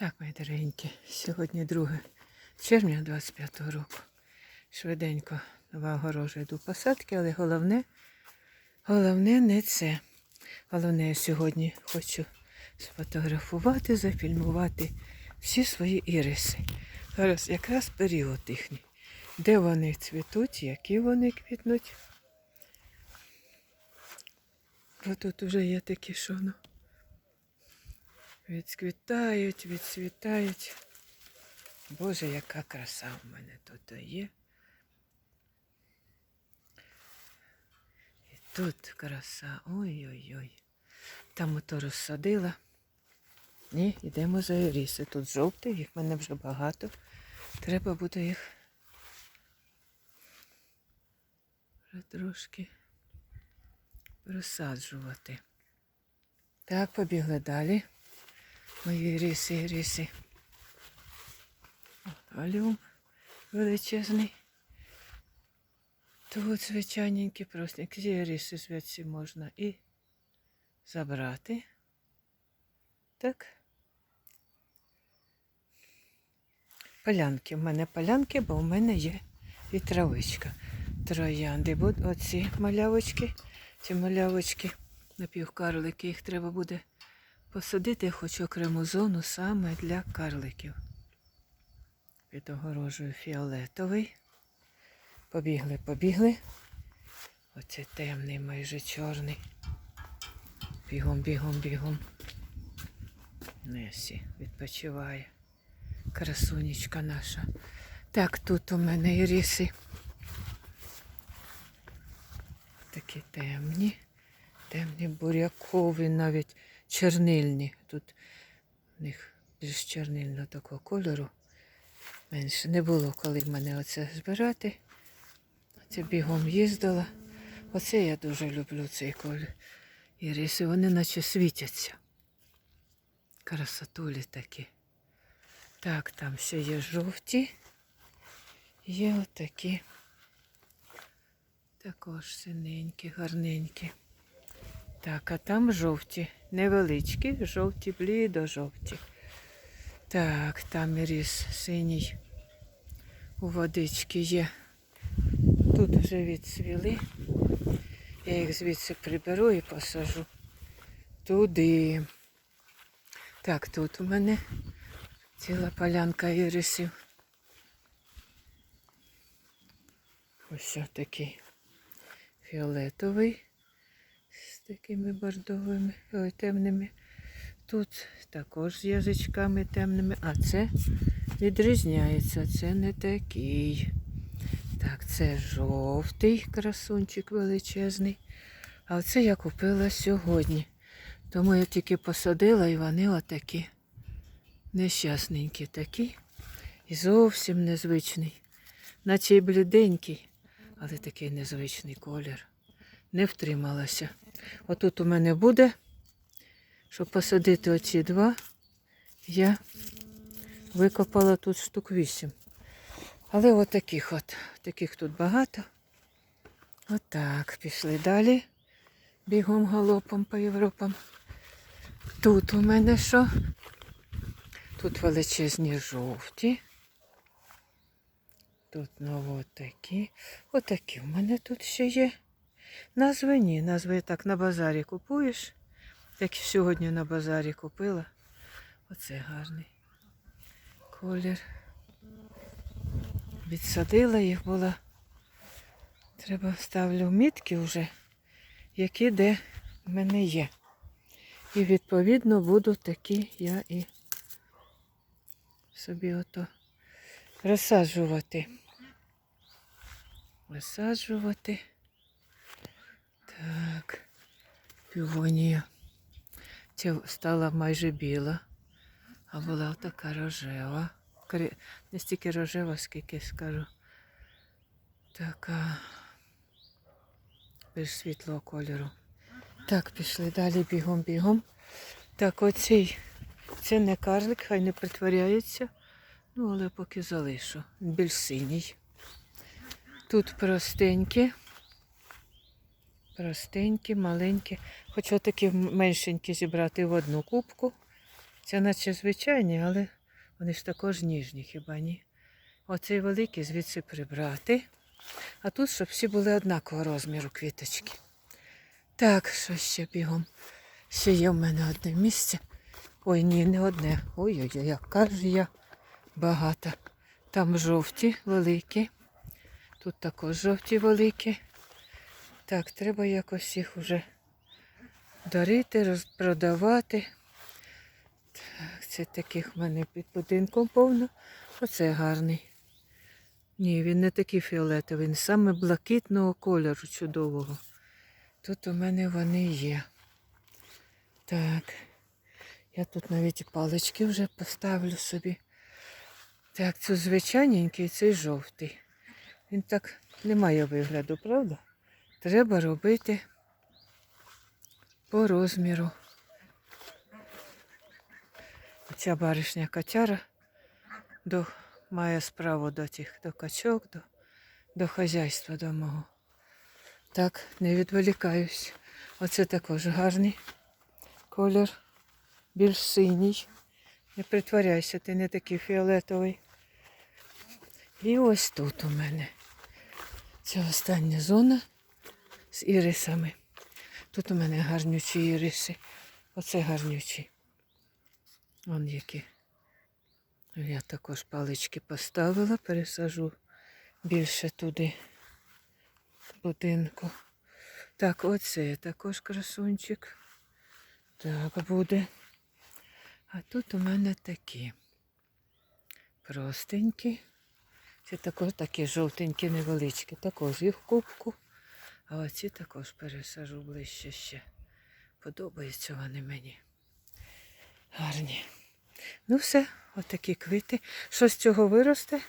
Так, мої дорогенькі, сьогодні 2 червня 25-го року. Швиденько нова огорожа йду посадки, але головне, головне не це. Головне, я сьогодні хочу сфотографувати, зафільмувати всі свої іриси. Зараз якраз період їхній. Де вони цвітуть, які вони квітнуть. Бо тут вже є такі, що ну. Відцвітають, відцвітають. Боже, яка краса в мене тут є. І тут краса. Ой-ой-ой. Там ото розсадила. Ні, йдемо за іріси. Тут жовтий, їх в мене вже багато. Треба буде їх трошки розсаджувати. Так, побігли далі. Мої риси, риси. Алюм величезний. Тут звичайненькі простенькі ці риси звідси можна і забрати. Так. Полянки. У мене полянки, бо у мене є і травичка. Троянди. Оці малявочки, ці малявочки, напівкарлики, їх треба буде посадити. Я хочу окрему зону саме для карликів. Під огорожею фіолетовий. Побігли, побігли. Оце темний, майже чорний. Бігом, бігом, бігом. Несі відпочиває. Красунечка наша. Так, тут у мене іріси. Такі темні, темні бурякові, навіть чернильні. Тут в них більш чернильного такого кольору. Менше не було, коли мене оце збирати. Це бігом їздила. Оце я дуже люблю цей колір. Іриси, вони наче світяться. Красотулі такі. Так, там ще є жовті. Є отакі. Також синенькі, гарненькі. Так, а там жовті, невеличкі, жовті, блідо-жовті. Так, там іріс синій у водички є. Тут вже відцвіли. Я їх звідси приберу і посажу туди. Так, тут у мене ціла полянка ірисів. Ось такий фіолетовий такими бордовими, ой, темними. Тут також з язичками темними, а це відрізняється, це не такий. Так, це жовтий красунчик величезний. А оце я купила сьогодні. Тому я тільки посадила і вони отакі нещасненькі такі. І зовсім незвичний. Наче й бліденький, але такий незвичний колір. Не втрималася. Отут у мене буде, щоб посадити оці два, я викопала тут штук вісім. Але от таких от, таких тут багато. Отак, пішли далі. Бігом галопом по Європам. Тут у мене що? Тут величезні жовті. Тут ну, отакі. Отакі в мене тут ще є. Назви ні. Назви так на базарі купуєш. Як і сьогодні на базарі купила. Оце гарний колір. Відсадила їх була. Треба ставлю мітки вже, які де в мене є. І відповідно буду такі я і собі ото розсаджувати. Розсаджувати. Так, півонія. Ця стала майже біла, а була така рожева. Не стільки рожева, скільки скажу. Така більш світлого кольору. Так, пішли далі бігом-бігом. Так, оцей, це не карлик, хай не притворяється. Ну, але поки залишу. Більш синій. Тут простенькі. Простенькі, маленькі. Хочу такі меншенькі зібрати в одну кубку. Це наче звичайні, але вони ж також ніжні, хіба ні? Оцей великий звідси прибрати. А тут, щоб всі були однакового розміру квіточки. Так, що ще бігом? Ще є в мене одне місце. Ой, ні, не одне. Ой-ой-ой, яка ж я багата. Там жовті великі. Тут також жовті великі. Так, треба якось їх вже дарити, розпродавати. Так, це таких в мене під будинком повно. Оце гарний. Ні, він не такий фіолетовий, він саме блакитного кольору чудового. Тут у мене вони є. Так. Я тут навіть палички вже поставлю собі. Так, це звичайненький, цей жовтий. Він так не має вигляду, правда? Треба робити по розміру. Ця баришня качара до, має справу до тих до качок, до, до хазяйства до мого. Так, не відволікаюсь. Оце також гарний колір, більш синій. Не притворяйся, ти не такий фіолетовий. І ось тут у мене. Це остання зона з ірисами. Тут у мене гарнючі іриси. Оце гарнючі. Вон які. Я також палички поставила, пересажу більше туди будинку. Так, оце також красунчик. Так буде. А тут у мене такі простенькі. Це також такі жовтенькі, невеличкі. Також їх кубку. А оці також пересажу ближче ще. Подобаються вони мені. Гарні. Ну все, отакі квіти. Що з цього виросте?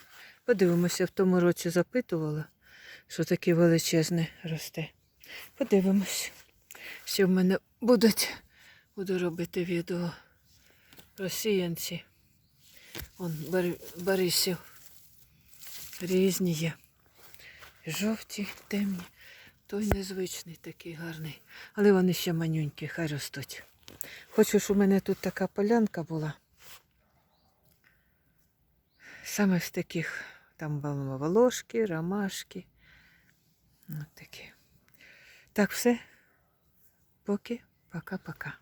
Подивимося, в тому році запитувала, що таке величезне росте. Подивимось. Ще в мене будуть, буду робити відео про сіянці. Вон бар- барисів. Різні є. Жовті, темні. Той незвичний такий гарний. Але вони ще манюнькі, хай ростуть. Хочу, щоб у мене тут така полянка була. Саме з таких там волошки, ромашки. Ось такі. Так, все. Поки, пока-пока.